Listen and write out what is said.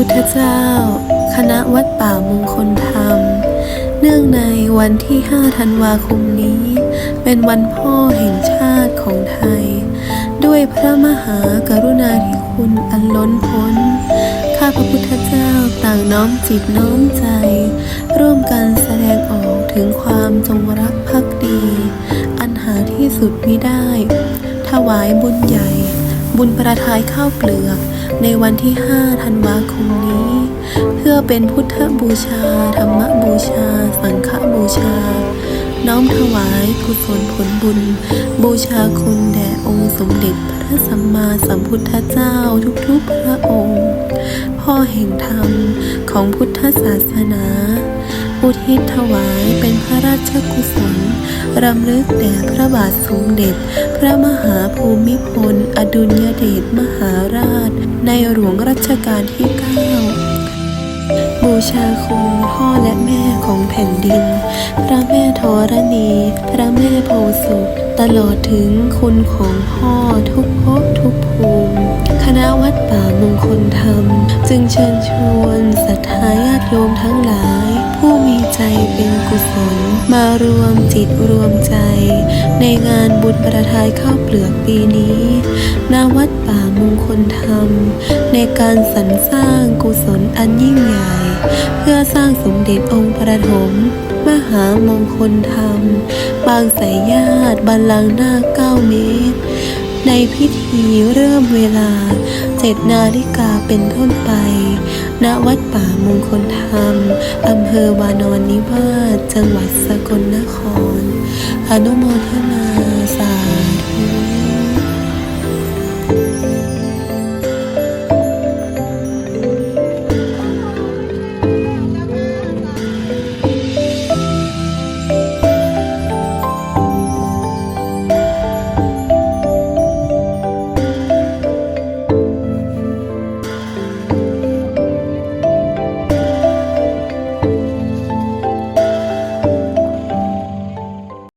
พุทธเจ้า คณะวัดป่ามงคลธรรม เนื่องในวันที่ 5 ธันวาคมนี้ เป็นวันพ่อแห่งชาติของไทย ด้วยพระมหากรุณาธิคุณอันล้นพ้น ข้าพระพุทธเจ้าต่างน้อมจิตน้อมใจ ร่วมกันแสดงออกถึงความจงรักภักดี อันหาที่สุดมิได้ ถวายบุญใหญ่ บุญประทายข้าวเปลือก ในวันที่ 5 ธันวาคมนี้ เพื่อเป็นพุทธบูชา ธรรมบูชา สังฆบูชา น้อมถวายกุศลผลบุญ บูชาคุณแด่องค์สมเด็จพระสัมมาสัมพุทธเจ้าทุกๆพระองค์ พ่อแห่งธรรมของพุทธศาสนา อุทิศถวายเป็นพระราชกุศลรำลึกแด่พระบาทสมเด็จ พระมหาภูมิพล อดุลยเดชมหาราช ในหลวงรัชกาลที่ 9 บูชาคุณพ่อและแม่ของแผ่นดิน พระแม่ธรณี พระแม่โพสุตลอดถึงคุณของพ่อทุกภพทุกภูมิ คณะวัดป่ามงคลธรรม จึงเชิญชวนศรัทธาญาติโยมทั้งหลาย เป็นกุศล มารวมจิตรวมใจ ในงานบุญประทายข้าวเปลือกปีนี้ณวัดป่ามงคลธรรม ในการสรรสร้างกุศลอันยิ่งใหญ่ เพื่อสร้างสมเด็จองค์ประถม มหามงคลธรรม บางสายญาติบัลลังก์หน้าเก้าเมตร ในพิธีเริ่มเวลา เจ็ดนาฬิกาเป็นต้นไป ณ วัดป่ามงคลธรรม อำเภอวานอนนิวาสจังหวัดสกลนคร อนุโมทนาสา